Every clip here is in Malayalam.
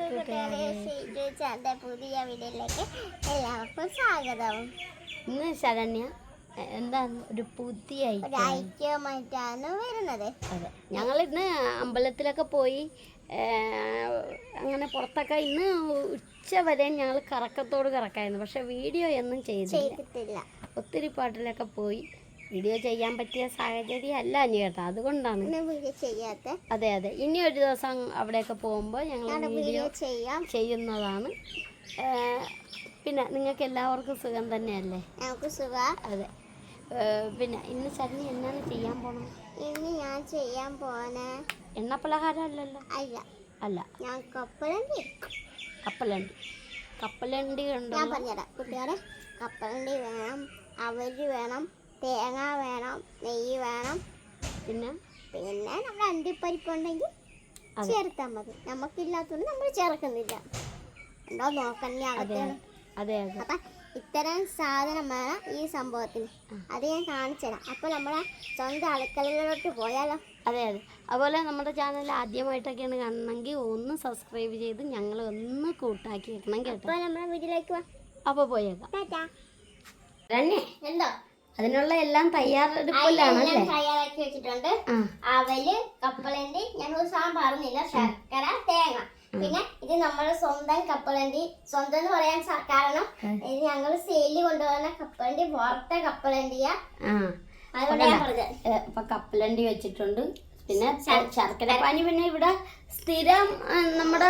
കൂട്ടുകാരെ സീജു പുതിയ വീഡിയോയിലേക്ക് എല്ലാവർക്കും സ്വാഗതം. ഇന്ന് ശരണ്യ എന്താണ് ഒരു പുതിയ ഐക്യമായിട്ടാണ് വരുന്നത്. അതെ. ഞങ്ങൾ ഇന്ന് അമ്പലത്തിലൊക്കെ പോയി അങ്ങനെ പുറത്തൊക്കെ ഇന്ന് ഉച്ച വരെ ഞങ്ങൾ കറക്കത്തോട് കറക്കായിരുന്നു. പക്ഷെ വീഡിയോ ഒന്നും ചെയ്തില്ല. ചെയ്തിട്ടില്ല. ഒത്തിരി പാട്ടിലൊക്കെ പോയി. വീഡിയോ ചെയ്യാൻ പറ്റിയ സാഹചര്യം അല്ല അനി കേട്ടോ. അതുകൊണ്ടാണ്. ചെയ്യാത്ത. അതെ അതെ. ഇനി ഒരു ദിവസം അവിടെയൊക്കെ പോകുമ്പോൾ ഞങ്ങൾ വീഡിയോ വീഡിയോ ചെയ്യാം. ചെയ്യുന്നതാണ്. പിന്നെ നിങ്ങൾക്ക് എല്ലാവർക്കും സുഖം തന്നെയല്ലേ? ഞങ്ങൾക്ക് സുഖം. അതെ. പിന്നെ ഇന്ന് ശരി എന്നാണ് ചെയ്യാൻ പോണത്? ഇന്ന് ഞാൻ ചെയ്യാൻ പോണ എണ്ണ പലഹാരം അല്ലല്ലോ അല്ല. അല്ല. ഞാൻ കപ്പലണ്ടി. കപ്പലണ്ടി. കപ്പലണ്ടി ഉണ്ടോ ഞാൻ പറഞ്ഞുതരാം. കുട്ടികളെ കപ്പലണ്ടി വേണം അവർ വേണം തേങ്ങ വേണം നെയ്യ് വേണം. പിന്നെ? പിന്നെ നമ്മുടെ അണ്ടിപ്പരിപ്പ് ഉണ്ടെങ്കിൽ. ചേർത്താൽ മതി. നമുക്കില്ലാത്തതുകൊണ്ട് നമ്മൾ ചേർക്കുന്നില്ല. ഉണ്ടോ നോക്കണ്ടേ അതെ അപ്പൊ ഇത്തരം സാധനം വേണം ഈ സംഭവത്തിന്. അത് ഞാൻ കാണിച്ചു തരാം. അപ്പൊ നമ്മളെ സ്വന്തം അടുക്കളയിലോട്ട് പോയാലോ? അതെ അതെ. അതുപോലെ നമ്മുടെ ചാനൽ ആദ്യമായിട്ടൊക്കെയാണ് കാണണമെങ്കിൽ ഒന്ന് സബ്സ്ക്രൈബ് ചെയ്ത് ഞങ്ങൾ ഒന്ന് കൂട്ടാക്കി വെക്കണം കേട്ടോ. അപ്പൊ നമ്മുടെ വീട്ടിലേക്ക് അപ്പോൾ പോയേക്കാം. എന്തോ? അതിനുള്ള എല്ലാം തയ്യാറെടുപ്പിലാണല്ലേ എല്ലാം തയ്യാറാക്കി വെച്ചിട്ടുണ്ട്. അവൽ കപ്പലണ്ടി ഞാൻ സാധനം പറഞ്ഞില്ല ശർക്കര തേങ്ങ. പിന്നെ ഇത് നമ്മുടെ സ്വന്തം കപ്പലണ്ടി. സ്വന്തം എന്ന് പറയാൻ കാരണം ഇത് ഞങ്ങൾ സെയിൽ കൊണ്ടുപോകുന്ന കപ്പലണ്ടി വറുത്ത കപ്പലണ്ടിയാ. ആ. അതുകൊണ്ട് ഞാൻ പറഞ്ഞത്. ഇപ്പൊ കപ്പലണ്ടി വെച്ചിട്ടുണ്ട്. പിന്നെ ശർക്കര പാനി പിന്നെ ഇവിടെ സ്ഥിരം നമ്മുടെ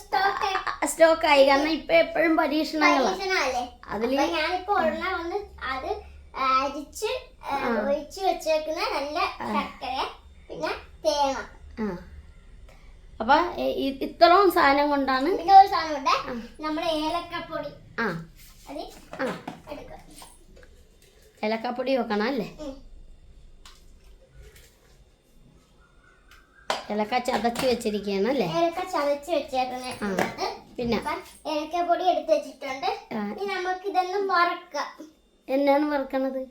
സ്റ്റോക്ക് സ്റ്റോക്ക് ആയി. കാരണം ഇപ്പൊ എപ്പോഴും പരീക്ഷണങ്ങളാണ് അതിൽ ഞാനിപ്പോ ഉള്ള വന്ന് അത് അരിച്ച് ഒഴിച്ച് വെച്ചേക്കുന്ന നല്ല ശർക്കര പിന്നെ തേങ്ങ. അപ്പൊ ഇത്രയും സാധനം കൊണ്ടാണ് പിന്നെ ഒരു സാധനം ഉണ്ട്. നമ്മുടെ ഏലക്കപ്പൊടി. ആ. അത് ആ. ഏലക്കപ്പൊടി വെക്കണം അല്ലേ. ഏലക്ക ചതച്ച് വെച്ചിരിക്കുകയാണ് അല്ലേ? ഏലക്ക ചതച്ച് വെച്ചേക്കുന്നത് പിന്നെ? ഏലക്കപ്പൊടി എടുത്ത് വെച്ചിട്ടുണ്ട്. ഇനി നമുക്ക് ഇതൊന്നും വറക്കാം. എന്നാണ് വറുക്കണത്?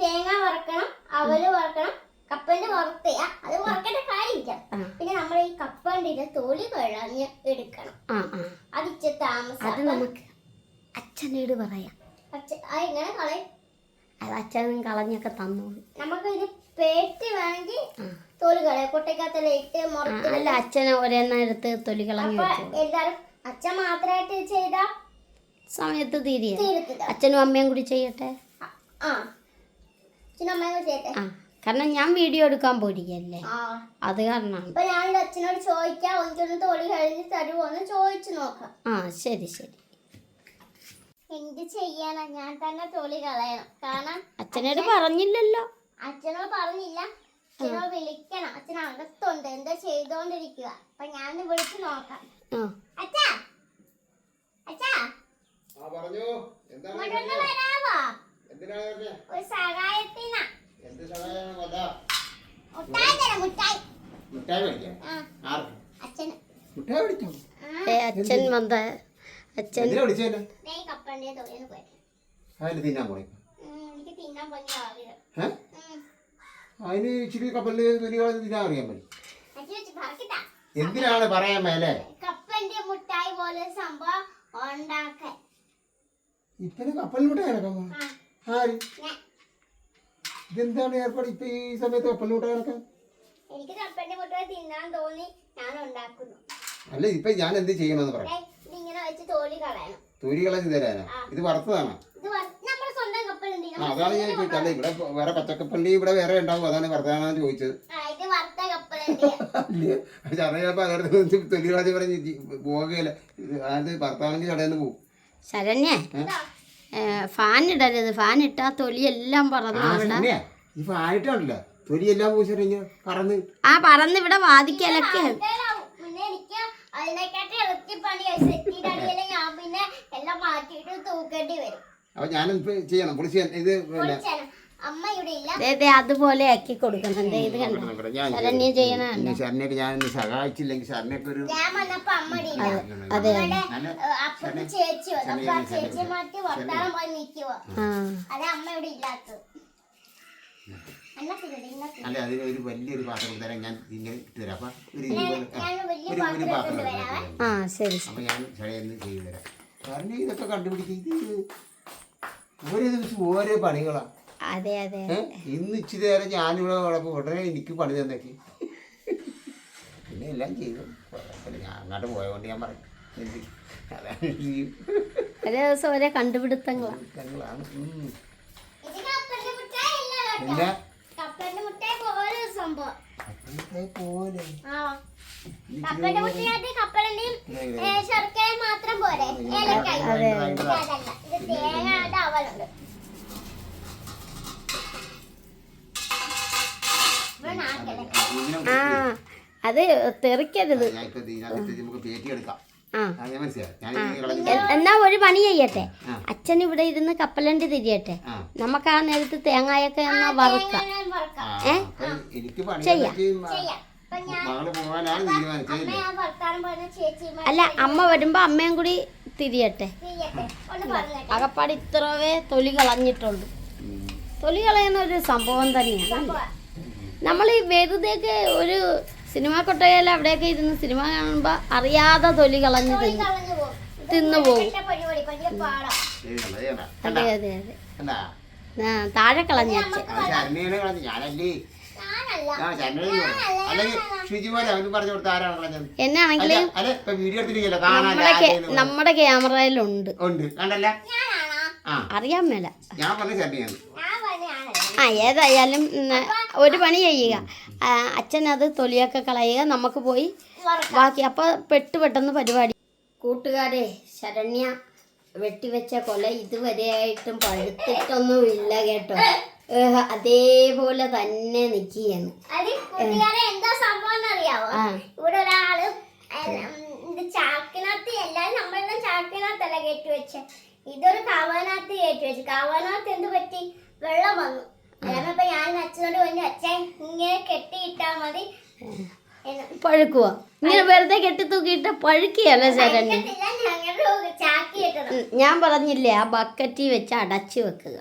തേങ്ങ വറക്കണം അവൽ വറക്കണം കപ്പന്റെ വറുത്തയാ അത് വറക്കേണ്ട കാര്യമില്ല. പിന്നെ നമ്മൾ ഈ കപ്പന്റെ തോളി കളഞ്ഞ് എടുക്കണം. അത് ഇച്ചിരി താമസം. അത് നമുക്ക് അച്ഛനോട് പറയാം. ഇങ്ങനെ കളയും. അത് അച്ഛനും കളഞ്ഞൊക്കെ തന്നോളൂ നമുക്ക് ഇത് പേട്ടി വേണമെങ്കിൽ. തൊലി കളയും. കുട്ടയ്ക്കകത്തെല്ലാം ഇട്ട് ആ, മുറത്ത് അല്ല അച്ഛനെ ഒരേ നേരത്ത് തൊലി കളഞ്ഞു എല്ലാരും അച്ഛൻ മാത്രമായിട്ട് ചെയ്താ? സമയത്ത് തീരെ അച്ഛനും അമ്മയും കൂടി ചെയ്യട്ടെ? ആ- കാരണം ഞാൻ വീഡിയോ എടുക്കാൻ പോയിരിക്കല്ലേ അത് കാരണമാണ്. അച്ഛനോട് ചോദിക്കാം കഴിഞ്ഞ് ചോദിച്ചു നോക്കാം. ആ ശരി ശരി. എന്ത് ചെയ്യണം ഞാൻ തന്നെ തൊലി കളയണം. കാരണം അച്ഛനോട് പറഞ്ഞില്ലല്ലോ. അച്ഛനോട് പറഞ്ഞില്ല. അച്ഛനോട് വിളിക്കണം. അച്ഛൻ അകത്തുണ്ട്. എന്താ ചെയ്തോണ്ടിരിക്കുക? അപ്പൊ ഞാൻ വിളിച്ചു നോക്കാം. അച്ഛാ. അച്ഛാ. ആ പറഞ്ഞു. എന്താണ് എന്തിനാണ് ഒരു സഹായത്തിനാ. എന്ത് സഹായമാണ്? കൊല്ല മുട്ടായി തരാം മുട്ടായി. മേടിക്കാം. ആർക്ക് അച്ഛൻ മുട്ടായി മേടിക്കാം ആ. ഏ അച്ഛൻ വന്ന അച്ഛൻ എന്തിനാ ദേ പോയി. അതിന് തിന്നാൻ എനിക്ക് തിന്നാൻ പോയി ആവില്ല. ഏ? അതിന് ഇച്ചിരി കപ്പലിൽ തൊലി കളഞ്ഞ് തിന്നാൻ അറിയാൻ മതി എന്തിനാണ് പറയാൻ മേലെ? കപ്പന്റെ മുട്ടായി പോലെ സംഭവം ഉണ്ടാക്കാൻ. ഇപ്പനെ പോണെ? ആ. ആര്? ഇതെന്താണ് ഏർപ്പാട്? ഇപ്പൊ ഈ സമയത്ത് കപ്പലിലോട്ട് നടക്കാൻ എനിക്ക് കപ്പലിന്റെ മുട്ടായി തിന്നാൻ തോന്നി. ഞാൻ ഉണ്ടാക്കുന്നു. അല്ല ഇപ്പൊ ഞാൻ എന്ത് ചെയ്യണമെന്ന് പറയാം തൂരി കളഞ്ഞു വെച്ച് തോലി കളയണം. തൊലി കളഞ്ഞ് തരാനാ? ഇത് വറുത്തതാണോ? അതാണ് ഞാൻ ചോദിച്ചത്. അല്ല ഇവിടെ വേറെ പച്ചക്കപ്പള്ളി ഇവിടെ വേറെ ഉണ്ടാവും. അതാണ് വർത്തമാനം ചോദിച്ചത്. കപ്പലുണ്ട് അല്ലേ? ചടയപ്പോ അകത്ത് തൊലി കളഞ്ഞ് പറഞ്ഞ് പോകുകയില്ല അത് ഭർത്താവെങ്കിൽ ചടയെന്ന് പോകും ശരണ്യ ഫാൻ ഇടരുത്. ഫാൻ ഇട്ടാ തൊലി എല്ലാം പറന്നു ആ അവിടെ ഈ പറന്ന്. ആ പറന്ന് ഇവിടെ വാദിക്കലൊക്കെ. അപ്പൊ ഞാനിപ്പോ ചെയ്യണം. പൊളിച്ച് ഇത് പിന്നെ അതുപോലെ ആക്കി കൊടുക്കണം. ദേ ഇത് കണ്ടോ? ഞാൻ ശരണ്യ ചെയ്യണ ഇനി ശരണ്യൊക്കെ ഞാൻ സഹായിച്ചില്ലെങ്കിൽ ശരണ്യൊക്കെ ഒരു അതെ നല്ല ചേച്ചി വന്നു. അപ്പൊ മാറ്റി വർത്താനം പോയി ആ. അതെ അമ്മ ഇവിടെ ഇല്ലാത്തത്. അല്ല അതിന് ഒരു വലിയൊരു പാത്രം തരാൻ ഞാൻ ഇങ്ങനെ തരാം. അപ്പൊ ഒരു പാത്രം അപ്പൊ ഞാൻ ചടയെന്ന് ചെയ്തു തരാം. കാരണം ഇതൊക്കെ കണ്ടുപിടിക്കുക ഇത് ഓരോ ദിവസം ഓരോ പണികളാ. അതെ അതെ? ഇന്ന് ഇച്ചിരി നേരം ഞാനിവിടെ കുഴപ്പം ഉടനെ എനിക്ക് പണി തന്നേക്ക്. പിന്നെ എല്ലാം ചെയ്തു. ഞാൻ അങ്ങോട്ട് പോയതുകൊണ്ട് ഞാൻ പറയും. അതാണ് ദിവസം കണ്ടുപിടുത്തങ്ങളാണ്. പിന്നെ? പോലെ കപ്പലിന്റെ മാത്രം പോരെ. എ- എന്നാ ഒരു പണി ചെയ്യട്ടെ. അച്ഛൻ ഇവിടെ ഇരുന്ന് കപ്പലണ്ടി തിരിയട്ടെ? നമുക്ക് ആ നേരത്ത് തേങ്ങായൊക്കെ എന്നാ വറുക്കാം. ചെയ്യാം. അല്ല? അമ്മ വരുമ്പോ അമ്മയും കൂടി തിരിയട്ടെ? അകപ്പാട് ഇത്രവേ തൊലി കളഞ്ഞിട്ടുണ്ട്. തൊലി കളയുന്ന ഒരു സംഭവം തന്നെയാണ് നമ്മൾ ഈ വെറുതെ ഒരു സിനിമ കൊട്ടകയിൽ അവിടെയൊക്കെ ഇരുന്ന് സിനിമ കാണുമ്പോൾ അറിയാതെ തൊലി കളഞ്ഞ് തിന്നു. പോകും. അതെ അതെ അതെ? ആ താഴെ കളഞ്ഞ എന്നാണെങ്കിൽ അല്ല അല്ല ഇപ്പൊ വീഡിയോ എടുത്തിരിക്കല്ലോ കാണാൻ നമ്മുടെ ക്യാമറയിലുണ്ട്. ഉണ്ട്. കണ്ടല്ല? ഞാനാണോ? ആ. അറിയാൻ മേല. ഞാൻ പറഞ്ഞ ആ ഏതായാലും ഒരു പണി ചെയ്യുക. അച്ഛൻ അത് തൊലിയൊക്കെ കളയുക നമുക്ക് പോയി ബാക്കി. അപ്പോൾ പെട്ട് പെട്ടെന്ന് പരിപാടി. കൂട്ടുകാരെ ശരണ്യ വെട്ടിവെച്ച കൊല ഇതുവരെയായിട്ടും പഴുത്തിട്ടൊന്നും ഇല്ല കേട്ടോ അതേപോലെ തന്നെ നിൽക്കുകയാണ് എന്താ സംഭവം അറിയാവോ ആ. ഇവിടെ ഒരാൾ എല്ലാം ഇത് ചാക്കിനകത്ത് എല്ലാരും നമ്മളെല്ലാം ചാക്കിനകത്തല്ല കയറ്റി വെച്ച ഇതൊരു കവനകത്ത് കയറ്റി വെച്ചു കവനകത്ത് എന്ത് പറ്റി? വെള്ളം വന്നു. ഞാൻ അച്ഛനോട് പറഞ്ഞു അച്ഛൻ ഇങ്ങനെ കെട്ടിയിട്ടാ മതി. പഴുക്കുക ഇങ്ങനെ വെറുതെ കെട്ടി തൂക്കിയിട്ട് പഴുക്കുകയല്ല ചേട്ടൻ? ഞാൻ പറഞ്ഞില്ലേ ആ ബക്കറ്റിൽ വെച്ച് അടച്ചു വെക്കുക.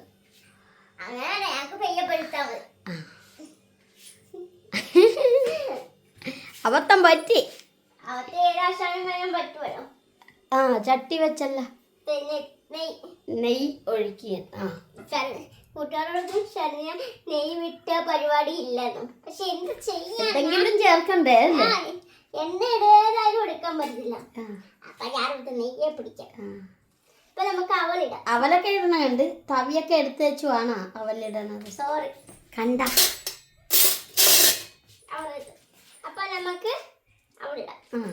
അബദ്ധം പറ്റി. ആ ചട്ടി വെച്ചല്ല. നെയ്. നെയ് നെയ്യ് ഒഴുക്കിയ ആ ശര- കൂട്ടുകാരോടൊപ്പം ശരണ്യ നെയ് വിട്ട പരിപാടി ഇല്ലെന്നും. പക്ഷെ എന്ത് ചെയ്യാൻ എന്തെങ്കിലും ചേർക്കണ്ടേ എണ്ണ ഇടേതായാലും എടുക്കാൻ പറ്റില്ല അപ്പൊ ഞാൻ ഇവിടുത്തെ നെയ്യെ പിടിക്കാം. ഇപ്പൊ നമുക്ക് അവളിടാം അവലൊക്കെ ഇടണ കണ്ട് തവിയൊക്കെ എടുത്ത് വെച്ചുവാണ് അവലിടണത്. സോറി കണ്ട. അപ്പൊ നമുക്ക് അവളിടാം ആ.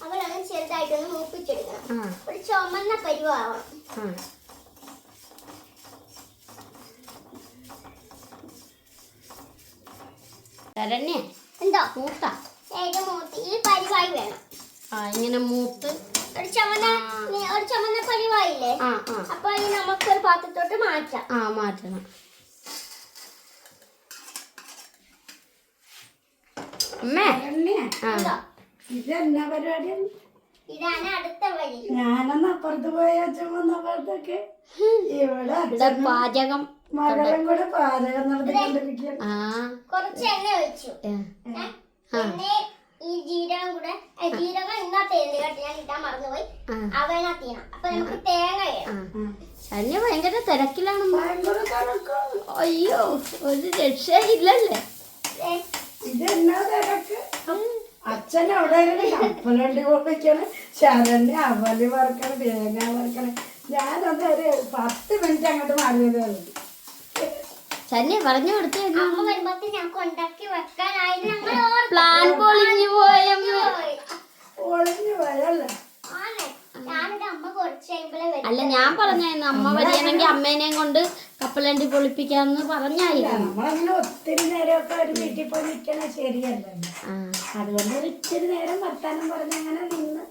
അവളാണ് ചെറുതായിട്ടൊന്ന് മൂപ്പിച്ചെടുക്കണം. ഒരു ചുമന്ന പരുവാവണം. ശരണ്യ എന്തോ? മൂത്ത. ഏത് മൂത്ത്. ഈ പരിവായി വേണം. ആ ഇങ്ങനെ മൂത്ത്. ഒരു ചുമന്ന ഒരു ചുമന്ന പരിവായില്ലേ? ആ ആ. അപ്പൊ ഈ നമുക്കൊരു പാത്രത്തോട്ട് മാറ്റാം. ആ മാറ്റണം. ഇതെന്നാ പരിപാടി? ഇതാണ് അടുത്ത വഴി ഞാനന്ന് അപ്പുറത്ത് പോയ ചുമന്നപ്പോഴത്തേക്ക് ഇവിടെ ഇവിടെ പാചകം മകളും കൂടെ പാചകം നടത്തിക്കൊണ്ടിരിക്കുകയാണ്. ആ. കുറച്ച് എണ്ണ ഒഴിച്ചു. ഏ, ഏ? പിന്നെ ഈ ജീരകം കൂടെ ഏ, ജീരകം ഇന്നത്തെ കേട്ടോ ഞാൻ ഇട്ടാൻ മറന്നുപോയി. ആ. അവനകത്ത് ചെയ്യണം അപ്പൊ നമുക്ക് തേങ്ങ ആ. വേണം ശരണ്യ ഭയങ്കര തിരക്കിലാണ് അയ്യോ ഒരു രക്ഷയില്ലല്ലേ ഇതെന്നാ തിരക്ക്? അച്ഛൻ അവിടെ കപ്പലണ്ടി പൊളിക്കണം. ശരണ്യ അവൽ വറക്കണം തേങ്ങ വറക്കണം. ഞാനത് ഒരു പത്ത് മിനിറ്റ് അങ്ങോട്ട് മാറിയതേ ഉള്ളൂ പറഞ്ഞു കൊടുത്തു പ്ലാൻ പൊളിഞ്ഞു പോയമ്മ അല്ല? ഞാൻ പറഞ്ഞായിരുന്നു അമ്മ വരികയാണെങ്കിൽ അമ്മേനേം കൊണ്ട് കപ്പലണ്ടി പൊളിപ്പിക്കാന്ന് പറഞ്ഞായിരുന്നു. നമ്മളങ്ങനെ ഒത്തിരി നേരമൊക്കെ ഒരു വീട്ടിൽ പോയി നിൽക്കണ ശരിയല്ലല്ലോ. ആ. അതുകൊണ്ട് ഇച്ചിരി നേരം വർത്താനം പറഞ്ഞങ്ങനെ നിന്ന്.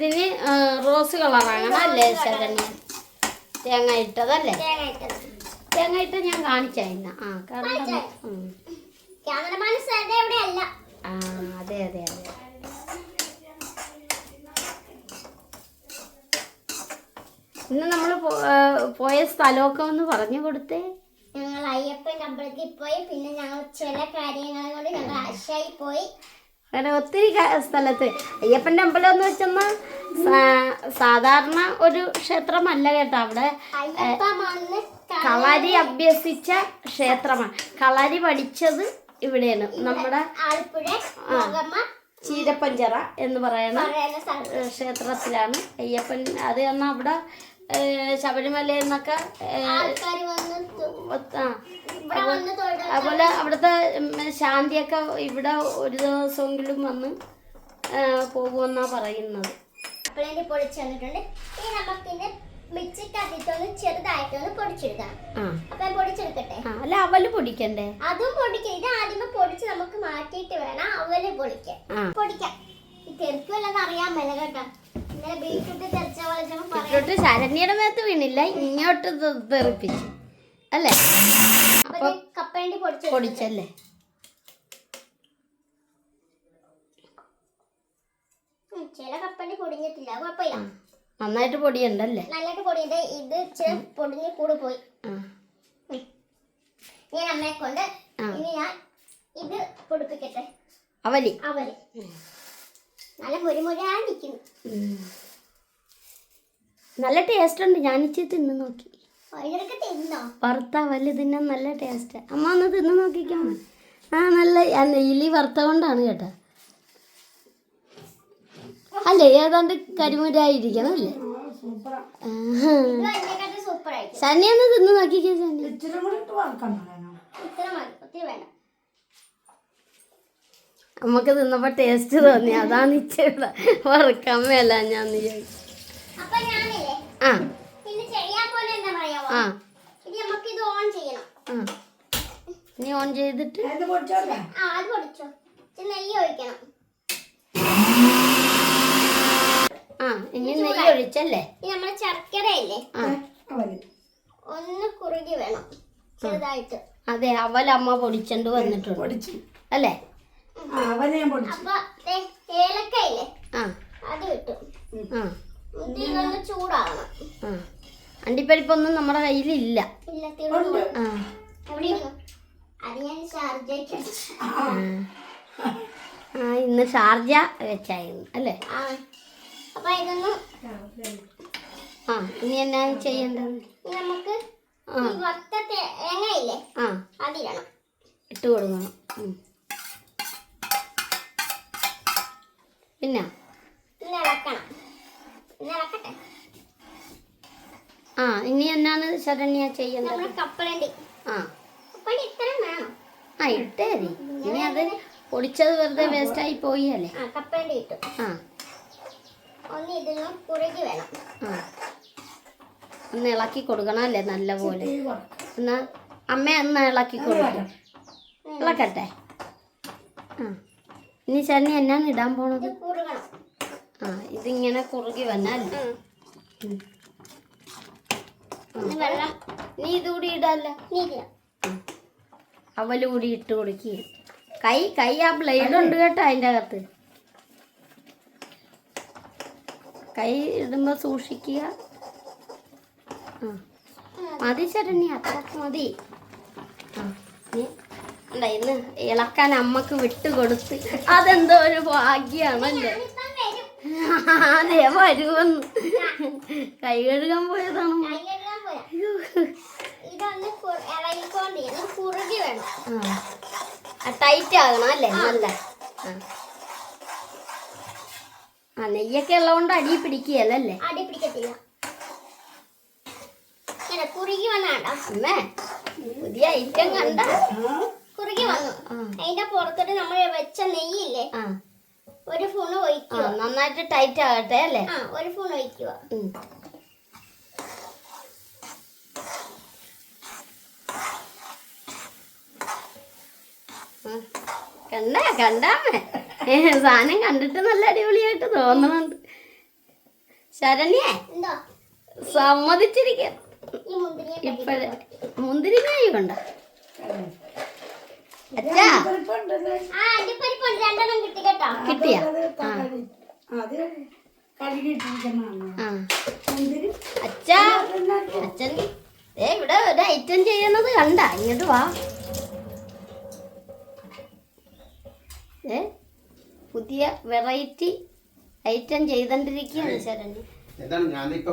ഇതിന് റോസ് കളറാകണം അല്ലേ ശരണി തേങ്ങ ഇട്ടതല്ലേ? തേങ്ങ ഇട്ട ഞാൻ കാണിച്ചായിരുന്ന ആ കാരണം ആ അതെ അതെ അതെ. ഇന്ന് നമ്മൾ പോയ സ്ഥലമൊക്കെ ഒന്ന് പറഞ്ഞു കൊടുത്തേ. ഞങ്ങൾ അയ്യപ്പൻ അമ്പലത്തിൽ പോയി. പിന്നെ ഞങ്ങൾ ചില കാര്യങ്ങളും കൊണ്ട് ഞങ്ങൾ ആശയായി പോയി അങ്ങനെ ഒത്തിരി സ്ഥലത്ത്. അയ്യപ്പന്റെ അമ്പലം എന്ന് വെച്ചെന്നാൽ സാധാരണ ഒരു ക്ഷേത്രമല്ല കേട്ടോ അവിടെ. കളരി അഭ്യസിച്ച ക്ഷേത്രമാണ് കളരി പഠിച്ചത് ഇവിടെയാണ്. നമ്മുടെ ചീരപ്പഞ്ചറ എന്ന് പറയുന്ന ക്ഷേത്രത്തിലാണ് അയ്യപ്പൻ. അത് കാരണം അവിടെ ശബരിമലയിൽ നിന്നൊക്കെ അതുപോലെ അവിടുത്തെ ശാന്തിയൊക്കെ ഇവിടെ ഒരു ദിവസമെങ്കിലും വന്ന് പോകുമെന്നാ പറയുന്നത്. ഇനി മിക്സിക്കകത്തിട്ടൊന്ന് ചെറുതായിട്ടൊന്ന് പൊടിച്ചെടുക്കാം. അപ്പൊ പൊടിച്ചെടുക്കട്ടെ? അല്ല അവൽ പൊടിക്കണ്ടേ? അതും പൊടിക്കാം. ഇത് ആദ്യമേ പൊടിച്ച് നമുക്ക് മാറ്റിയിട്ട് വേണം അവൽ പൊടിക്കാൻ പൊടിക്കാം. തെറിക്കുമല്ലെന്ന് അറിയാൻ മേല കേട്ടോ. ബീറ്റ്റൂട്ട് ശരണ്യയുടെ മേത്ത് വീണില്ല ഇങ്ങോട്ട് തെറിപ്പിച്ചു. അല്ലേ? അപ്പൊ പൊടിച്ചു പൊടിച്ചല്ലേ? ചില കപ്പലണ്ടി പൊടിഞ്ഞിട്ടില്ല കുഴപ്പമില്ല. നന്നായിട്ട് പൊടിയുണ്ടല്ലേ? നല്ലതായിട്ട് പൊടിയുണ്ട് ഇത് ഇച്ചിരി പൊടിഞ്ഞ് കൂടെ പോയി. ഞാൻ അമ്മയെ കൊണ്ട് ഇനി ഞാൻ ഇത് പൊടിപ്പിക്കട്ടെ. അവലി. അവൽ. നല്ല മുരിമുരായിരിക്കുന്നു ഉം. നല്ല ടേസ്റ്റ് ഉണ്ട്. ഞാൻ ഇച്ചിരി തിന്ന് നോക്കി. വറുത്ത തിന്നാൻ നല്ല ടേസ്റ്റ് അമ്മ ഒന്ന് തിന്ന് നോക്കിക്കാം. ആ നല്ല ഇലി നെയ്യിലി വറുത്ത കൊണ്ടാണ് കേട്ടോ. അല്ലേ ഏതാണ്ട് കരിമുരായിരിക്കണം അല്ലേ? സന്നി ഒന്ന് തിന്ന് നോക്കിക്കോ സന്നി ഇത്ര മതി ഒത്തിരി വേണ്ട. നമുക്ക് തിന്നപ്പോ ടേസ്റ്റ് തോന്നി. അതാണ് ഇച്ചിരി വറുക്കാൻ മേല ഞാൻ വിചാരിച്ചു ആ. ആ. ഇത് ഓൺ ചെയ്യണം. ഇനി ഓൺ ചെയ്തിട്ട്? ആ അത് പൊടിച്ചോ. ഇച്ചിരി നെയ്യ് ഒഴിക്കണം. ആ ഇനി നെയ്യ് ഒഴിച്ചല്ലേ? ഇനി നമ്മുടെ ശർക്കരയില്ലേ ഒന്ന് കുറുകി വേണം. ചെറുതായിട്ട്. അതെ അവലമ്മ പൊടിച്ചോണ്ട് വന്നിട്ടുണ്ട്. അല്ലേ? ആ, അവൽ ഞാൻ പൊടിച്ചു. ഏലക്കയില്ലേ? അത് കിട്ടും. ചൂടാവണം. അണ്ടിപ്പരിപ്പൊന്നും നമ്മുടെ കയ്യിലില്ല. ആ. ഇന്ന് ഷാർജ വെച്ചായിരുന്നു അല്ലേ? ആ. അപ്പൊ ഇതൊന്ന് ആ ഇനി എന്നാ ചെയ്യേണ്ടത്? നമുക്ക് ആ. വറുത്ത തേങ്ങയില്ലേ? അതിടണം. ഇട്ട് കൊടുക്കണം. പിന്നെ? ഇളക്കണം ഇളക്കട്ടെ ആ ഇനി എന്നാണ് ശരണ്യ ചെയ്യുന്നത് ആ. ആ ഇട്ടേ മതി ഇനി അത് പൊടിച്ചത് വെറുതെ വേസ്റ്റ് ആയി പോയി അല്ലേ ആ കപ്പലണ്ടി ഇട്ടു. ആ. ഒന്ന് ഇതിന് കുറുകി വേണം. ആ. ഒന്ന് ഇളക്കി കൊടുക്കണം അല്ലേ നല്ല പോലെ എന്നാ അമ്മ ഒന്ന് ഇളക്കി കൊടുക്കും. ഇളക്കട്ടെ? ആ. ഇനി ചേട്ടന് എന്നാണ് ഇടാൻ പോണത്? ആ ഇതിങ്ങനെ കുറുകി വന്നാൽ വെള്ളം. നീ ഇതുകൂടി ഇടല്ല? അവൽ കൂടി ഇട്ട് കൊടുക്കുക കൈ കൈ ആ ബ്ലേഡ് ഉണ്ട് കേട്ടോ അതിന്റെ അകത്ത്. കൈ ഇടുമ്പോൾ സൂക്ഷിക്കുക. ആ. മതി ചേട്ടനി അത്രയ്ക്ക് മതി. അല്ല ഇന്ന് ഇളക്കാൻ അമ്മയ്ക്ക് വിട്ടുകൊടുത്ത്. അതെന്തോ ഒരു ഭാഗ്യാണല്ലേ? വരും അതെ വരുമെന്ന്. കൈ കഴുകാൻ പോയതാണ് ടൈറ്റ് ആകണം അല്ലേ നല്ല. ആ. നെയ്യൊക്കെ ഉള്ളതുകൊണ്ട് അടി പിടിക്കുകയല്ലേ? അടി പിടിക്കത്തില്ല. കുറുകി വന്നാണ്ടോ അമ്മേ പുതിയ ഐറ്റം കണ്ട. കുറുകി വന്നു. അതിന്റെ പുറത്തോട്ട് നമ്മൾ വെച്ച നെയ്യില്ലേ? ഒരു ഫൂണ് ഒഴിക്കുക. നന്നായിട്ട് ടൈറ്റ് ആകട്ടെ അല്ലേ? ഒരു ഫൂൺ ഒഴിക്കുക. കണ്ട കണ്ടാമേ. ഏ, സാധനം കണ്ടിട്ട് നല്ല അടിപൊളിയായിട്ട് തോന്നുന്നുണ്ട് ശരണ്യേ സമ്മതിച്ചിരിക്കുന്നു സമ്മതിച്ചിരിക്കാം. ഇപ്പഴേ മുന്തിരിങ്ങായി കൊണ്ട അച്ഛാ പരിപ്പുണ്ടല്ലോ ആ അണ്ടിപ്പരിപ്പുണ്ട് രണ്ടെണ്ണം കിട്ടി കേട്ടോ കിട്ടിയ? അച്ഛാ അച്ഛൻ ഏ ഇവിടെ ഒരു ഐറ്റം ചെയ്യുന്നത് കണ്ട ഇങ്ങോട്ട് വാ. ഏ പുതിയ വെറൈറ്റി ഐറ്റം ചെയ്തോണ്ടിരിക്കുകയാണ് ശരണ്യ. എന്താണ്? ഞാൻ ഇപ്പൊ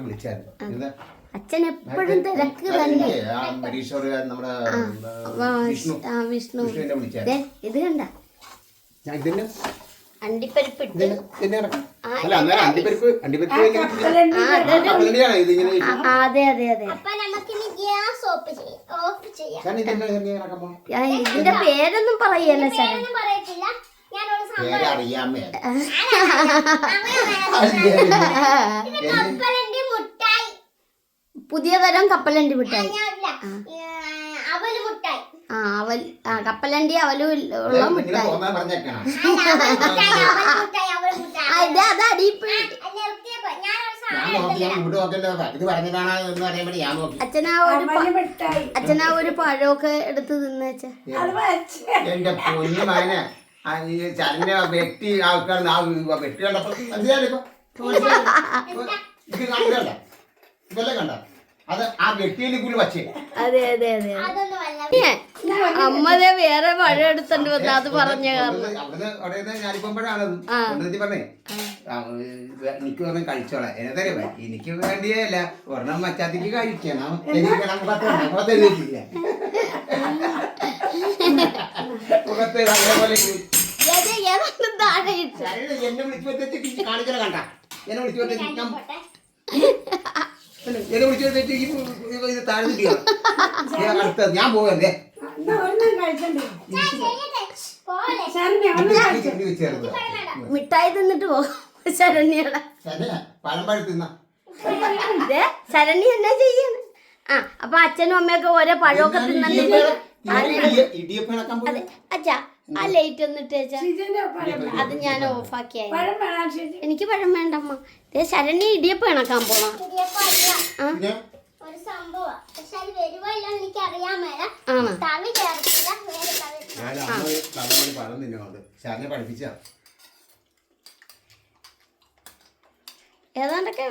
വിളിച്ചായിരുന്നു. അച്ഛൻ എപ്പോഴും തിരക്ക് തന്നെ. വിഷ്ണു. ഇത് കണ്ട. ഇതിന്റെ അണ്ടിപ്പരിപ്പ് അതെ അതെ അതെ. പേരൊന്നും പറയല്ല സാറേ? പേരൊന്നും പറയത്തില്ല ഞാനൊരു സംഭവം പേര് അറിയാമേ ഇത് കപ്പലണ്ടി മുട്ടായി പുതിയ തരം കപ്പലണ്ടി മിഠായി. ഞാനില്ല മുട്ടായി ആ. അവൽ ആ കപ്പലണ്ടി അവലും ഉള്ള മിഠായി. ഇത് അത് നോക്കി അച്ഛനാ ഒരു അച്ഛനാ ഒരു പഴമൊക്കെ എടുത്ത് തിന്നച്ച എന്റെ പൊന്നു മകനെ ആ ഈ ചരഞ്ഞ വെട്ടി ആൾക്കാർ ആ വെട്ടി കണ്ടപ്പോ മനസ്സിലായില്ലോ ഇപ്പൊ ഇത് കണ്ടല്ല ഇതെല്ലാം കണ്ട? അത് ആ വെട്ടിയിൽ കൂടി വച്ചേ. അതെ അതെ അതെ. അമ്മതെ വേറെ പഴം എടുത്തോണ്ട് വന്ന അത് പറഞ്ഞ കാരണം അവിടുന്ന് അവിടെ നിന്ന് ഞാനിപ്പോഴാണത് കൊണ്ടുവന്നിട്ട് പറഞ്ഞേ. എനിക്ക് കഴിച്ചോളാം. എന്നതറിയാ എനിക്ക് വേണ്ടിയല്ല. ഒരെണ്ണം മച്ചാത്തിക്ക് കഴിക്കണം. എനിക്ക് മുഖത്ത് അതേപോലെ എന്നെ വിളിച്ചു കണ്ട. എന്നെ വിളിച്ചു പോട്ടെ എന്നെ വിളിച്ചു വെച്ചിട്ട് ഇത് താഴ്ന്നിട്ട് ഞാൻ പോകല്ലേ ഒന്ന് ചെടി വെച്ചേർന്നത് മിഠായി തിന്നിട്ട് പോകും ശരണ്യയുടെ ശരണ്യ എന്നാ ചെയ്യാണ്? ആ അപ്പൊ അച്ഛനും അമ്മയൊക്കെ ഓരോ പഴമൊക്കെ തിന്നിട്ട് അച്ഛാ ആ ലൈറ്റ് ഒന്ന് ഇട്ടേച്ചാ ഷിജിന്റെ പഴം അത് ഞാൻ ഷിജി എനിക്ക് പഴം വേണ്ടമ്മ. ദേ ശരണ്യ ഇടിയപ്പം ഇണക്കാൻ പോണം. ഇടിയപ്പം അല്ല പിന്നെ ഒരു സംഭവം പക്ഷെ അത് വരുവോ ഇല്ലെന്ന് എനിക്ക് അറിയാൻ മേല ആണോ തവി ചേർത്തില്ല വേറെ തവി ഞാൻ അമ്മ തവണ പഴം തിന്നുണ്ട് ശാലിനെ പഠിപ്പിച്ച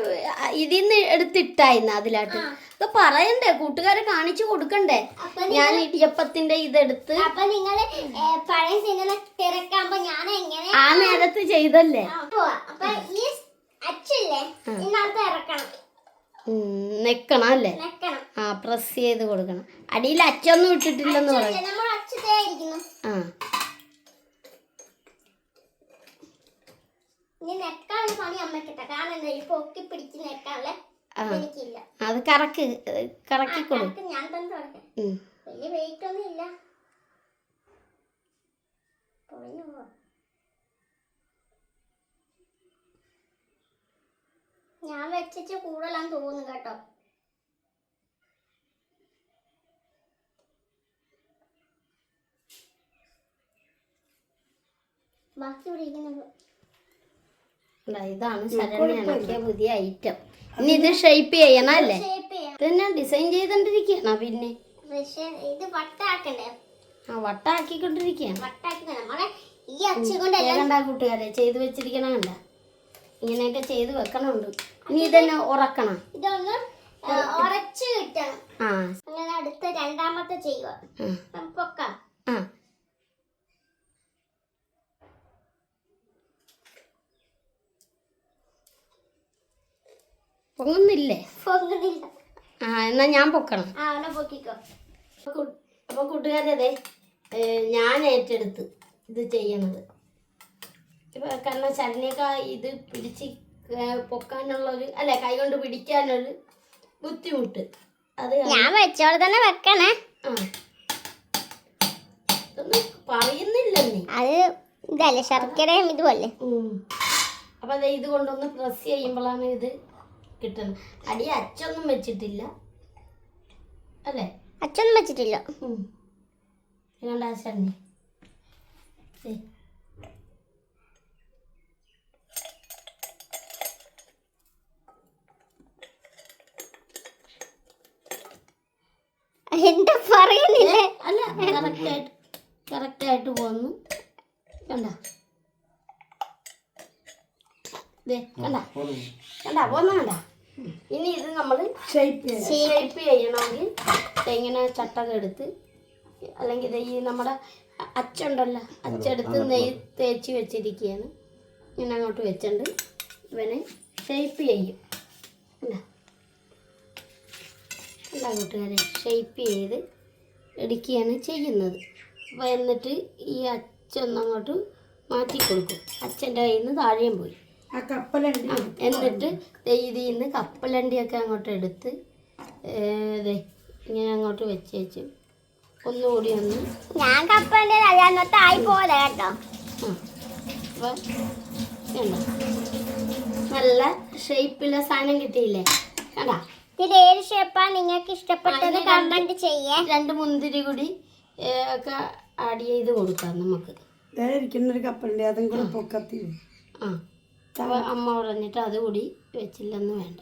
ഇതിൽ നിന്ന് എടുത്തിട്ടായിരുന്നു അതിലാട്ട്. ഇത് പറയണ്ടേ കൂട്ടുകാരെ കാണിച്ചു കൊടുക്കണ്ടേ? ഞാൻ ഇടിയപ്പത്തിന്റെ ഇതെടുത്ത്. അപ്പൊ നിങ്ങൾ ഏ, പഴയ സിനിമ തിരക്കാകുമ്പോ ഞാൻ എങ്ങനെ ആ നേരത്ത് ചെയ്തല്ലേ? നെക്കണം അല്ലേ? ആ പ്രസ് ചെയ്ത് കൊടുക്കണം. അടിയിൽ അച്ചൊന്നും ഇട്ടിട്ടില്ലെന്ന് അച്ചിട്ടായിരിക്കുന്നു ആ. ഇനി നെക്കാനുള്ള പണി അമ്മക്കിട്ട കാരണം ഈ പൊക്കി പിടിച്ച് നെക്കാനുള്ള എനിക്കില്ല. അത് കറക്ക് കറക്കി കൊടുക്കും ഞാൻ തന്നെ തുടങ്ങാം വലിയ വെയിറ്റ് ഒന്നും ഇല്ല. പൊളിഞ്ഞു പോവാ. ഞാൻ വെച്ചിട്ട് കൂടുതലാന്ന് തോന്നുന്നു കേട്ടോ. ബാക്കി ഇവിടെ ഇരിക്കുന്നത് ഇതാണ് ശരണ്യ പുതിയ ഐറ്റം ഇനി ഇത് ഷേപ്പ് ചെയ്യണം അല്ലേ? തന്നെ ഡിസൈൻ ചെയ്തോണ്ടിരിക്കുകയാണോ പിന്നെ? ഇത് വട്ടാക്കണ്ടേ? ആ വട്ടാക്കിക്കൊണ്ടിരിക്കുകയാണ് കണ്ട കൂട്ടുകാരെ ചെയ്ത് വെച്ചിരിക്കണ കണ്ട? ഇങ്ങനെയൊക്കെ ചെയ്ത് വെക്കണുണ്ട്. ഇനി ഇതന്നെ ഉറക്കണം. ഇതൊന്ന് ഉറച്ചു കിട്ടണം. ആ. അങ്ങനെ അടുത്ത രണ്ടാമത്തെ ചെയ്യുക. പൊക്കാം ആ പൊങ്ങുന്നില്ലേ? പൊങ്ങുന്നില്ല. ആ എന്നാ ഞാൻ പൊക്കണം. ആ എന്നാ പൊക്കിക്കോ. അപ്പൊ കൂട്ടുകാരതെ ഞാൻ ഏറ്റെടുത്ത് ഇത് ചെയ്യണത്. ഇപ്പൊ കാരണം ശരണ്യൊക്കെ ഇത് പിടിച്ച് പൊക്കാനുള്ള പൊക്കാനുള്ളൊരു അല്ലെ കൈ കൊണ്ട് പിടിക്കാനൊരു ബുദ്ധിമുട്ട്. അത് ഞാൻ വെച്ചോളെ തന്നെ വെക്കണേ. ആ. ഇതൊന്നും പറയുന്നില്ല നീ അത് ഇതല്ലേ ശർക്കരയും ഇതുമല്ലേ. അപ്പൊ അതെ ഇത് കൊണ്ടൊന്ന് പ്രസ് ചെയ്യുമ്പോഴാണ് ഇത് കിട്ടുന്നത്. അടി അച്ഛനൊന്നും വെച്ചിട്ടില്ല. അല്ലേ? അച്ഛനും വെച്ചിട്ടില്ല. ദേ. എന്താ പറയുന്നില്ലേ? അല്ല കറക്റ്റായിട്ട് കറക്റ്റായിട്ട് പോന്നു. കണ്ട? ദേ കണ്ട? കണ്ട പോന്ന കണ്ട? ഇനി ഇത് നമ്മൾ ഷേപ്പ് ചെയ്യാം ഷേപ്പ് ചെയ്യണമെങ്കിൽ ഇങ്ങനെ ചട്ടകം എടുത്ത് അല്ലെങ്കിൽ ദേ ഈ നമ്മുടെ അച്ചുണ്ടല്ലോ അച്ചെടുത്ത് നെയ്യ് തേച്ച് വെച്ചിരിക്കുകയാണ്. ഇങ്ങനെ അങ്ങോട്ട് വെച്ചുണ്ട് ഇവനെ ഷേപ്പ് ചെയ്യും. അല്ല. എല്ലാ കൂട്ടുകാരെ ഷേപ്പ് ചെയ്ത് എടുക്കുകയാണ് ചെയ്യുന്നത്. അപ്പോൾ എന്നിട്ട് ഈ അച്ചൊന്നങ്ങോട്ട് മാറ്റി കൊടുക്കും അച്ഛന്റെ കയ്യിൽ നിന്ന് താഴെയും പോയി. എന്നിട്ട് ഇതിൽ നിന്ന് കപ്പലണ്ടിയൊക്കെ അങ്ങോട്ട് എടുത്ത് ദേ ഇങ്ങനെ അങ്ങോട്ട് വെച്ച് വെച്ച് ഒന്നുകൂടി ഒന്ന് ഞാൻ കപ്പലിന്റെ അല്ലാന്നത്തെ ആയി പോലെ കേട്ടോ. നല്ല ഷേപ്പിലെ സാധനം കിട്ടിയില്ലേ? കണ്ട? ഇതിൽ ഏത് ഷേപ്പാ നിങ്ങൾക്ക് ഇഷ്ടപ്പെട്ടത് രണ്ട് കമന്റ് ചെയ്യേ. രണ്ട് മുന്തിരി കൂടി ഒക്കെ ആഡ് ചെയ്ത് കൊടുക്കാം നമുക്ക്. ദേ ഇരിക്കുന്നൊരു കപ്പലുണ്ട് അതും കൂടെ പൊക്കത്തി. ആ. അപ്പോൾ അമ്മ പറഞ്ഞിട്ട് അതുകൂടി വെച്ചില്ലെന്ന് വേണ്ട.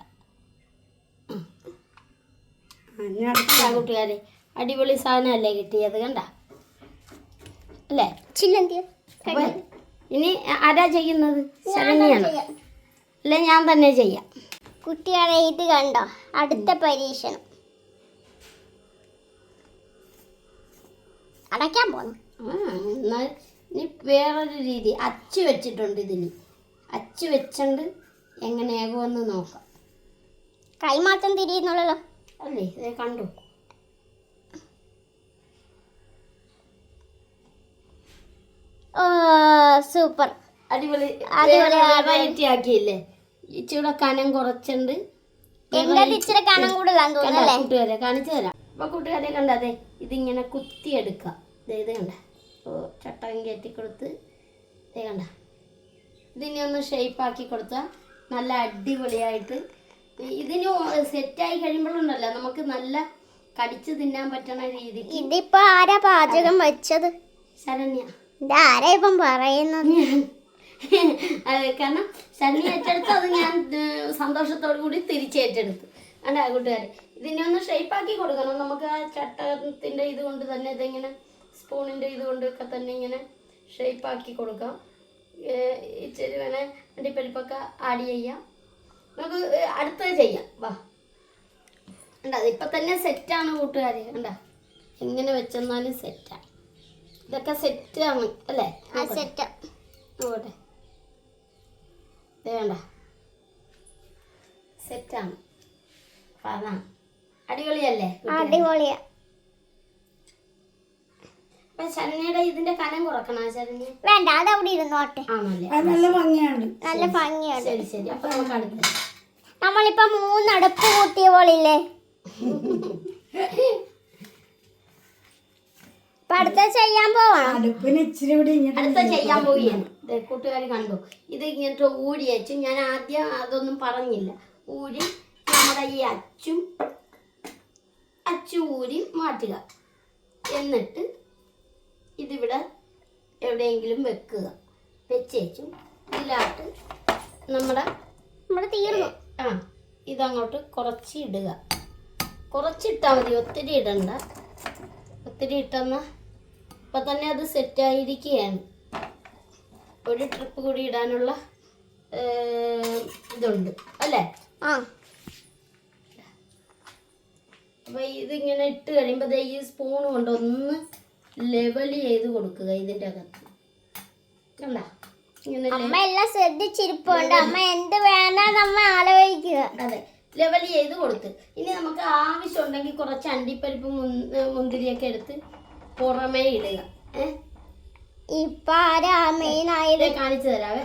കൂട്ടുകാരെ അടിപൊളി സാധനമല്ലേ കിട്ടിയത് കണ്ട? അല്ലേ? ഇനി ആരാ ചെയ്യുന്നത്? ശരണ്യാണ്. അല്ലെ ഞാൻ തന്നെ ചെയ്യാം. കുട്ടികളെ ഇത് കണ്ടോ? അടുത്ത പരീക്ഷണം. അടയ്ക്കാൻ പോന്നു. ആ എന്നാൽ ഇനി വേറൊരു രീതി. അച്ചു വെച്ചിട്ടുണ്ട് ഇതിന്. അച്ച് വെച്ചണ്ട് എങ്ങനെയാകുമെന്ന് നോക്കാം. കൈ മാറ്റം തിരിയുന്നുള്ളല്ലോ. അല്ലേ ഇത് കണ്ടു. Oh super. അടിപൊളി അടിപൊളി, ആക്കിയില്ലേ? ഇച്ചിരി കനം കുറച്ചുണ്ട്. ഇച്ചിരി കനം കൂടുതലാണ് കൂട്ടുകാരെ കാണിച്ചു തരാം. അപ്പൊ കൂട്ടുകാരെ കണ്ടതെ ഇതിങ്ങനെ കുത്തിയെടുക്കാം ഇത് കണ്ട. ഓ ചട്ടകം കയറ്റി കൊടുത്ത് ദേ കണ്ട. ഇതിനെ ഒന്ന് ഷേപ്പാക്കി കൊടുത്താൽ നല്ല അടിപൊളിയായിട്ട്. ഇതിന് സെറ്റായി കഴിയുമ്പോഴുണ്ടല്ലോ നമുക്ക് നല്ല കടിച്ചു തിന്നാൻ പറ്റണ രീതിക്ക്. ഇതിപ്പോ ആരാ പാചകം വെച്ചത്? ശരണ്യ. ഇതാരാ ഇപ്പം പറയുന്നത്? അത് കാരണം ശരണ്യ ഏറ്റെടുത്ത് അത് ഞാൻ സന്തോഷത്തോടു കൂടി തിരിച്ചേറ്റെടുത്തു അല്ല കൂട്ടുകാരെ? ഇതിനെ ഒന്ന് ഷേപ്പാക്കി കൊടുക്കണം. നമുക്ക് ആ ചട്ടത്തിന്റെ ഇത് കൊണ്ട് തന്നെ ഇതിങ്ങനെ സ്പൂണിന്റെ ഇത് കൊണ്ടൊക്കെ തന്നെ ഇങ്ങനെ ഷേപ്പാക്കി കൊടുക്കാം. ഇച്ചിരി വേണേ അണ്ടിപ്പരിപ്പൊക്കെ ആഡ് ചെയ്യാം. നമുക്ക് അടുത്തത് ചെയ്യാം. വാ. കണ്ട ഇപ്പം തന്നെ സെറ്റാണ് കൂട്ടുകാരെ കണ്ട? എങ്ങനെ വെച്ചെന്നാലും സെറ്റാണ് ഇതൊക്കെ സെറ്റാണ് അല്ലേ? ആ സെറ്റ് നോക്കട്ടെ. ഇത് വേണ്ട സെറ്റാണ് അതാണ്. അടിപൊളിയല്ലേ അടിപൊളിയാ. ശരണ്യയുടെ ഇതിന്റെ കനം കുറക്കണോ ശരണ്യ? വേണ്ട അത് അവിടെ ഇരുന്നോട്ടെ. ആണല്ലേ? നല്ല ഭംഗിയാണ്. നല്ല ഭംഗിയുണ്ട് ശരി ശരി. അപ്പൊ നമുക്ക് അടുത്ത് നമ്മളിപ്പോ മൂന്നടുപ്പ് കൂട്ടിയ പോലില്ലേ അടുത്ത ചെയ്യാൻ പോവാണോ അടുപ്പിന് ഇച്ചിരി അടുത്ത ചെയ്യാൻ പോവുകയാണ്. കൂട്ടുകാർ കണ്ടു? ഇത് ഇങ്ങനത്തെ ഊരി അച്ചു ഞാൻ ആദ്യം അതൊന്നും പറഞ്ഞില്ല. ഊരി നമ്മുടെ ഈ അച്ചും അച്ചു ഊരി മാറ്റുക. എന്നിട്ട് ഇതിവിടെ എവിടെയെങ്കിലും വെക്കുക. വെച്ചേച്ചു. ഇതിലാട്ട് നമ്മുടെ നമ്മുടെ തീർന്നു. ആ ഇതങ്ങോട്ട് കുറച്ച് ഇടുക കുറച്ചിട്ടാൽ മതി ഒത്തിരി ഇടണ്ട. ഒത്തിരി ഇട്ടെന്ന ഇപ്പം തന്നെ അത് സെറ്റായിരിക്കുകയാണ്. ഒരു ട്രിപ്പ് കൂടി ഇടാനുള്ള ഇതുണ്ട്. അല്ലേ? ആ. അപ്പം ഇതിങ്ങനെ ഇട്ട് കഴിയുമ്പോൾ ദേ ഈ സ്പൂൺ കൊണ്ട് ഒന്ന് ലെവൽ ചെയ്ത് കൊടുക്കുക ഇതിന്റെ അകത്ത് കണ്ട അമ്മ എല്ലാം ശ്രദ്ധിച്ചിരിപ്പുണ്ട്. അമ്മ എന്ത് വേണ്ട നമ്മ ആലോചിക്കുക. അതെ. ലെവൽ ചെയ്ത് കൊടുത്ത്. ഇനി നമുക്ക് ആവശ്യമുണ്ടെങ്കിൽ കുറച്ച് അണ്ടിപ്പരിപ്പ് മുന്തിരിയൊക്കെ എടുത്ത് പുറമേ ഇടുക. ഏഹ് ഇപ്പൊ ആരാ മെയിൻ ആയത്? കാണിച്ചു തരാവേ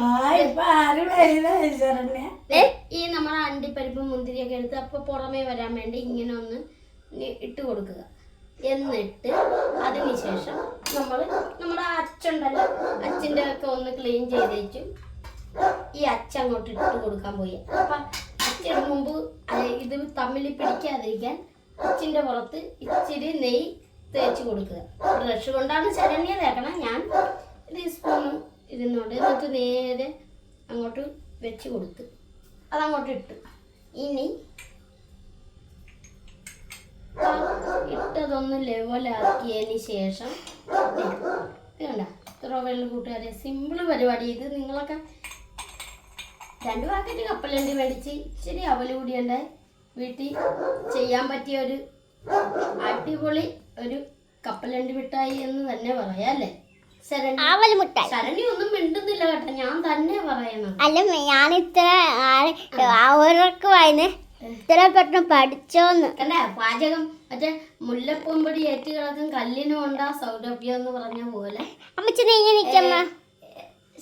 ഈ നമ്മുടെ അണ്ടിപ്പരിപ്പ് മുന്തിരിയൊക്കെ എടുത്ത് അപ്പൊ പുറമേ വരാൻ വേണ്ടി ഇങ്ങനെ ഒന്ന് ഇട്ട് കൊടുക്കുക. എന്നിട്ട് അതിനുശേഷം നമ്മൾ നമ്മുടെ അച്ചുണ്ടല്ലോ അച്ഛന്റെ ഒക്കെ ഒന്ന് ക്ലീൻ ചെയ്തേച്ചു ഈ അച്ച അങ്ങോട്ട് ഇട്ട് കൊടുക്കാൻ പോയി. അപ്പൊ അച്ഛന് മുമ്പ് ഇത് തമ്മിൽ പിടിക്കാതിരിക്കാൻ അച്ഛന്റെ പുറത്ത് ഇച്ചിരി നെയ്യ് തേച്ച് കൊടുക്കുക. ബ്രഷ് കൊണ്ടാണ് ശരണ്യ തേക്കണം. ഞാൻ ഇത് സ്പൂൺ ഇരുന്നുകൊണ്ട് എന്നിട്ട് നേരെ അങ്ങോട്ട് വെച്ച് കൊടുത്ത്. അതങ്ങോട്ട് ഇട്ട്. ഇനി ഇട്ടതൊന്ന് ലെവലാക്കിയതിന് ശേഷം കണ്ട? ഇത്ര വെള്ളം കൂട്ടുകാരെ സിമ്പിൾ പരിപാടി. ഇത് നിങ്ങളൊക്കെ രണ്ട് പാക്കറ്റ് കപ്പലണ്ടി മേടിച്ച് ഇച്ചിരി അവൽ കൂടിയുണ്ട് വീട്ടിൽ ചെയ്യാൻ പറ്റിയ ഒരു അടിപൊളി ഒരു കപ്പലണ്ടി മിഠായി എന്ന് തന്നെ പറയാം അല്ലേ? ശരണി ഒന്നും മിണ്ടുന്നില്ല കേട്ടോ. ഞാൻ തന്നെ പറയണം അല്ല ഞാൻ ഇത്ര അവർക്ക് വായന ഇത്ര പെട്ടെന്ന് പഠിച്ചോന്ന്. കണ്ടേ പാചകം മറ്റേ മുല്ലപ്പൊമ്പടി ഏറ്റ് കിടക്കും കല്ലിനും ഉണ്ടാ സൗരഭ്യം എന്ന് പറഞ്ഞ പോലെ. അമ്മച്ചി നീ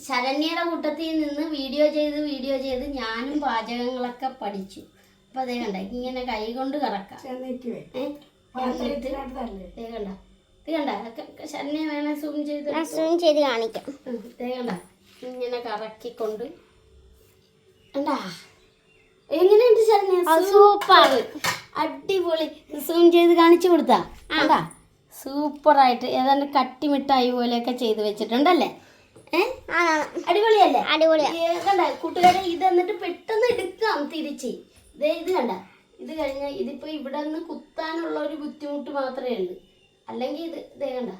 ശരണ്യയുടെ കൂട്ടത്തിൽ നിന്ന് വീഡിയോ ചെയ്ത് വീഡിയോ ചെയ്ത് ഞാനും പാചകങ്ങളൊക്കെ പഠിച്ചു. അപ്പൊ അതേ കണ്ട ഇങ്ങനെ കൈ കൊണ്ട് കറക്കാം. കണ്ട ഇത് കണ്ട ശരണ്യ വേണേ സൂം ചെയ്ത് സൂം ചെയ്ത് കാണിക്കാം. കണ്ട ഇങ്ങനെ കറക്കിക്കൊണ്ട്. കണ്ടാ? എങ്ങനെയുണ്ട് ശരണ്യ സൂപ്പർ. അടിപൊളി. സൂം ചെയ്ത് കാണിച്ചു കൊടുത്താ. കണ്ടാ? സൂപ്പറായിട്ട് ഏതാണ്ട് കട്ടിമിട്ടായി പോലെയൊക്കെ ചെയ്ത് വെച്ചിട്ടുണ്ടല്ലേ? അടിപൊളിയല്ലേ? അടിപൊളിയാ. ഏ, കണ്ട കൂട്ടുകാരെ ഇത് എന്നിട്ട് പെട്ടെന്ന് എടുക്കാം തിരിച്ച്. ദേ ഇത് കണ്ട. ഇത് കഴിഞ്ഞ ഇതിപ്പോ ഇവിടെ നിന്ന് കുത്താനുള്ള ഒരു ബുദ്ധിമുട്ട് മാത്രമേ ഉള്ളൂ. അല്ലെങ്കിൽ ഇത് ദേ കണ്ട.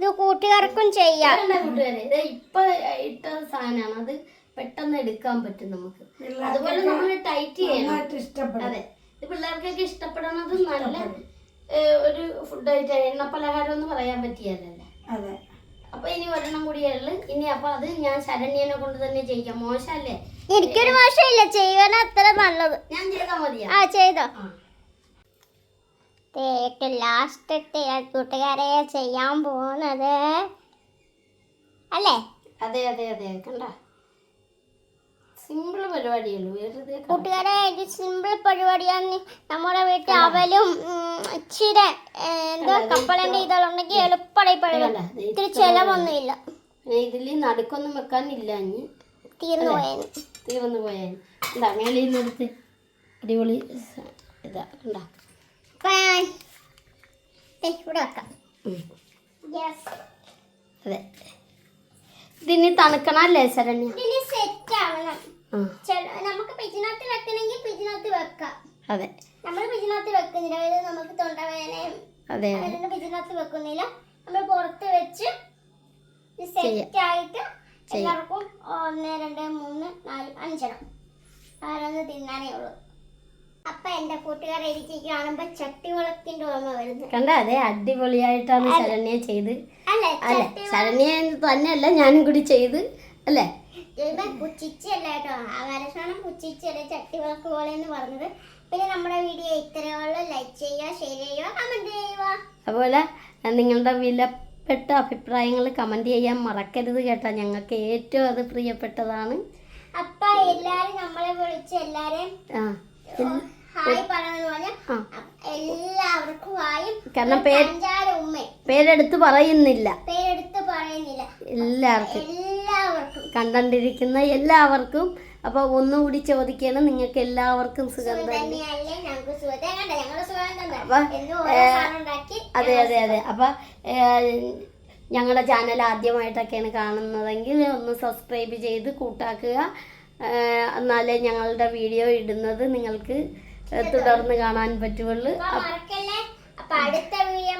ഇത് കൂട്ടുകാർക്കും ചെയ്യാം. കൂട്ടുകാരെ. ഇത് ഇപ്പൊ ഇട്ട സാധനമാണ്. അത് പെട്ടെന്ന് എടുക്കാൻ പറ്റും നമുക്ക്. അതുപോലെ നമ്മൾ ടൈറ്റ് ചെയ്യണം. അതെ. ഇത് പിള്ളേർക്കൊക്കെ ഇഷ്ടപ്പെടണത് നല്ല ഒരു ഫുഡ് ആയിട്ട് എണ്ണ പലഹാരം എന്ന് പറയാൻ പറ്റിയതല്ലേ? അതെ. അപ്പൊ ഇനി ഒരെണ്ണം കൂടിയേ ഉള്ളു. ഇനി അപ്പൊ അത് ഞാൻ ശരണ്യനെ കൊണ്ട് തന്നെ ചെയ്യിക്കാം. മോശമല്ലേ? എനിക്കൊരു മോശമില്ല. ചെയ്യാൻ അത്ര നല്ലത്. ഞാൻ ചെയ്താൽ മതിയാ? ആ ചെയ്തോ. ഏറ്റവും ലാസ്റ്റത്തെ കൂട്ടുകാരെ ചെയ്യാൻ പോകുന്നത് അല്ലേ? അതെ അതെ അതെ. കണ്ട? സിമ്പിൾ പരിപാടിയുള്ളൂ വെറുതെ കൂട്ടുകാരെ ഇത് സിമ്പിൾ പരിപാടിയാണ്. നമ്മുടെ വീട്ടിൽ അവലും ഇച്ചിരി എന്തോ കപ്പലന്റെ ഇതുണ്ടെങ്കിൽ എളുപ്പമായി പരിപാടി. ഇത്തിരി ചെലവൊന്നുമില്ല. ഇതിൽ നടുക്കൊന്നും വെക്കാനില്ല ഇനി. തീർന്നു പോയാൽ തീർന്നു പോയാൽ എന്താ മേളിൽ എടുത്ത് അടിപൊളി ഇതാ. ദേ, ഇവിടെ വെക്കാം. അതെ. ഇതിനി തണുക്കണല്ലേ ശരണ്യ? സെറ്റ് ആവണം. നമുക്ക് പിജിനകത്ത് വെക്കണമെങ്കിൽ പിജിനകത്ത് വെക്കാം. അതെ. നമ്മൾ പിജിനകത്ത് വെക്കുന്നില്ല. അതായത് നമുക്ക് തൊണ്ടവേദനയും അതെ പിജിനകത്ത് വെക്കുന്നില്ല. നമ്മൾ പുറത്ത് വെച്ച് സെറ്റ് ആയിട്ട് എല്ലാവർക്കും ഒന്ന് രണ്ട് മൂന്ന് നാല് അഞ്ചെണ്ണം. ആരൊന്ന് തിന്നാനേ ഉള്ളൂ. അപ്പൊ എന്റെ കൂട്ടുകാരെ എനിക്ക് കാണുമ്പോ ചട്ടിവളത്തിന്റെ ഓർമ്മ വരുന്നത്. കണ്ട അതെ അടിപൊളിയായിട്ടാണ് ശരണ്യ ചെയ്ത്. അല്ലെ ശരണ്യ തന്നെയല്ല ഞാനും കൂടി ചെയ്ത്. അല്ലേ? ഇത് പുച്ചിച്ചല്ല കേട്ടോ ആകാരസാണ് ചട്ടി ചട്ടിവിളക്ക് പോലെ എന്ന് പറഞ്ഞത്. പിന്നെ നമ്മുടെ വീഡിയോ ഇത്രയോളം ലൈക്ക് ചെയ്യുക ഷെയർ ചെയ്യുക കമന്റ് ചെയ്യുക. അതുപോലെ നിങ്ങളുടെ വിലപ്പെട്ട അഭിപ്രായങ്ങൾ കമന്റ് ചെയ്യാൻ മറക്കരുത് കേട്ടോ. ഞങ്ങൾക്ക് ഏറ്റവും അത് പ്രിയപ്പെട്ടതാണ്. അപ്പൊ എല്ലാരും നമ്മളെ വിളിച്ച് എല്ലാരെയും ഹായ് എല്ലാവർക്കും കാരണം പേരെടുത്ത് പറയുന്നില്ല. പേരെടുത്ത് പറയുന്നില്ല. എല്ലാവർക്കും. എല്ലാവർക്കും. കണ്ടണ്ടിരിക്കുന്ന എല്ലാവർക്കും. അപ്പൊ ഒന്നുകൂടി ചോദിക്കണം നിങ്ങൾക്ക് എല്ലാവർക്കും സുഖം തന്നെ. അതെ അതെ അതെ. അപ്പൊ ഞങ്ങളുടെ ചാനൽ ആദ്യമായിട്ടൊക്കെയാണ് കാണുന്നതെങ്കിൽ ഒന്ന് സബ്സ്ക്രൈബ് ചെയ്ത് കൂട്ടാക്കുക. എന്നാലേ ഞങ്ങളുടെ വീഡിയോ ഇടുന്നത് നിങ്ങൾക്ക് തുടർന്ന് കാണാൻ പറ്റുള്ളൂ അടുത്ത വീഡിയോ